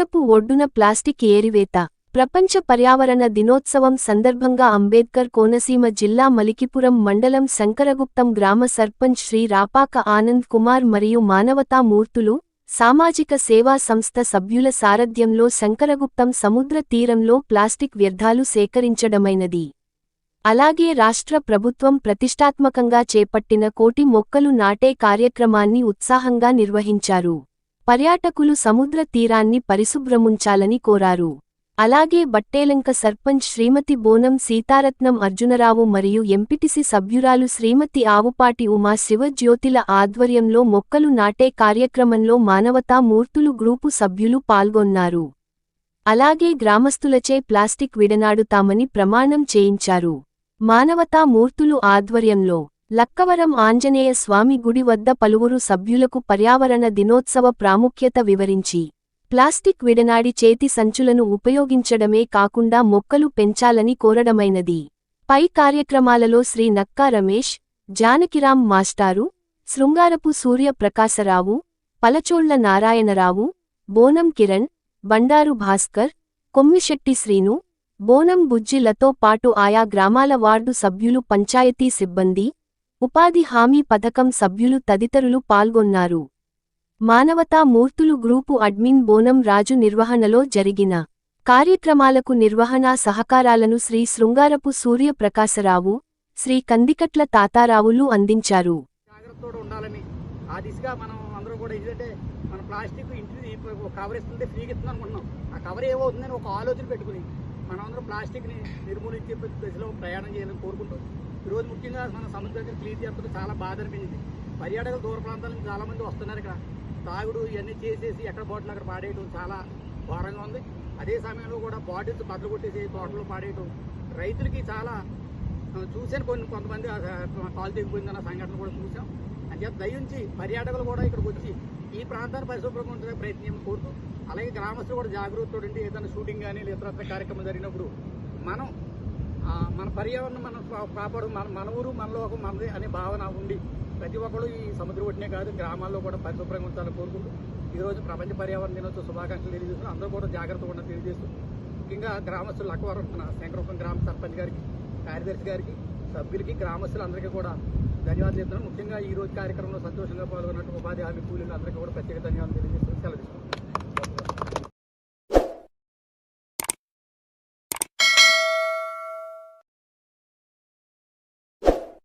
ఒడ్డున ప్లాస్టిక్ ఏరివేత ప్రపంచ పర్యావరణ దినోత్సవం సందర్భంగా అంబేద్కర్ కోనసీమ జిల్లా మలికిపురం మండలం శంకరగుప్తం గ్రామ సర్పంచ్ శ్రీ రాపాక ఆనంద్ కుమార్ మరియు మానవతా మూర్తులు సామాజిక సేవా సంస్థ సభ్యుల సారథ్యంలో శంకరగుప్తం సముద్ర తీరంలో ప్లాస్టిక్ వ్యర్థాలు సేకరించడమైనది. అలాగే రాష్ట్ర ప్రభుత్వం ప్రతిష్టాత్మకంగా చేపట్టిన కోటి మొక్కలు నాటే కార్యక్రమాన్ని ఉత్సాహంగా నిర్వహించారు. పర్యాటకులు సముద్ర తీరాన్ని పరిశుభ్రముంచాలని కోరారు. అలాగే బట్టేలంక సర్పంచ్ శ్రీమతి బోనం సీతారత్నం అర్జునరావు మరియు ఎంపిటిసి సభ్యురాలు శ్రీమతి ఆవుపాటి ఉమా శివజ్యోతిల ఆధ్వర్యంలో మొక్కలు నాటే కార్యక్రమంలో మానవతా మూర్తులు గ్రూపు సభ్యులు పాల్గొన్నారు. అలాగే గ్రామస్తులచే ప్లాస్టిక్ విడనాడుతామని ప్రమాణం చేయించారు. మానవతా మూర్తులు ఆధ్వర్యంలో లక్కవరం ఆంజనేయ స్వామి గుడి వద్ద పలువురు సభ్యులకు పర్యావరణ దినోత్సవ ప్రాముఖ్యత వివరించి ప్లాస్టిక్ విడనాడి చేతి సంచులను ఉపయోగించడమే కాకుండా మొక్కలు పెంచాలని కోరడమైనది. పై కార్యక్రమాలలో శ్రీ నక్కా రమేష్ జానకిరాం మాస్టారు శృంగారపు సూర్య ప్రకాశరావు పలచోళ్ళ నారాయణరావు బోనం కిరణ్ బండారు భాస్కర్ కొమ్మిశెట్టి శ్రీను బోనం బుజ్జిలతో పాటు ఆయా గ్రామాల వార్డు సభ్యులు పంచాయతీ సిబ్బంది ఉపాధి హామీ పథకం సభ్యులు తదితరులు పాల్గొన్నారు. మానవతా మూర్తులు గ్రూపు అడ్మిన్ బోనం రాజు నిర్వహణలో జరిగిన కార్యక్రమాలకు నిర్వహణా సహకారాలను శ్రీ శృంగారపు సూర్యప్రకాశరావు శ్రీ కందికట్ల తాతారావులు అందించారు. ఆ దిశగా మనం అందరూ కూడా ఏంటంటే మన ప్లాస్టిక్ ఇంటిని కవర్ ఇస్తుంటే ఫ్రీగా ఇస్తుంది అనుకుంటున్నాం ఆ కవర్ ఏమవుతుందని ఒక ఆలోచన పెట్టుకుని మనమందరం ప్లాస్టిక్ని నిర్మూలించే దశలో ప్రయాణం చేయాలని కోరుకుంటూ ఈరోజు ముఖ్యంగా మన సముద్ర దగ్గర క్లీన్ చేస్తుంటే చాలా బాధ అనిపించింది. పర్యాటకులు దూర ప్రాంతాల నుంచి చాలామంది వస్తున్నారు ఇక్కడ. తాగుడు ఇవన్నీ చేసేసి ఎక్కడ బాటిల్ అక్కడ పాడేయడం చాలా ఘోరంగా ఉంది. అదే సమయంలో కూడా బాటిల్స్ బద్దలు కొట్టేసి తోటలు పాడేయడం రైతులకి చాలా చూశాను కొన్ని కొంతమంది కాలు తెగిపోయిందన్న సంఘటన కూడా చూసాం అంచేత దయించి పర్యాటకులు కూడా ఇక్కడికి వచ్చి ఈ ప్రాంతాన్ని పరిశుభ్రంగా ఉంటుందని ప్రయత్నం కోరుతూ అలాగే గ్రామస్తులు కూడా జాగ్రత్తతో ఉండి ఏదైనా షూటింగ్ కానీ లేదా కార్యక్రమం జరిగినప్పుడు మనం మన పర్యావరణం మనం కాపాడు మన మన ఊరు మన లోకం మనది అనే భావన ఉండి ప్రతి ఒక్కరు ఈ సముద్ర ఒడ్డినే కాదు గ్రామాల్లో కూడా పరిశుభ్రంగా ఉంచాలని కోరుకుంటూ ఈరోజు ప్రపంచ పర్యావరణ దినోత్సవ శుభాకాంక్షలు తెలియజేస్తూ అందరూ కూడా జాగ్రత్తగా ఉండని తెలియజేస్తూ ముఖ్యంగా గ్రామస్తులు లక్కవరం మన శంకరపురం గ్రామ సర్పంచ్ గారికి కార్యదర్శి గారికి సభ్యులకి గ్రామస్తులందరికీ కూడా ధన్యవాదాలు చెప్తున్నాను. ముఖ్యంగా ఈ రోజు కార్యక్రమంలో సంతోషంగా పాల్గొన్నట్టు ఉపాధి హామీ కూలీలు అందరికీ కూడా ప్రత్యేక ధన్యవాదాలు తెలియజేస్తూ సెలవు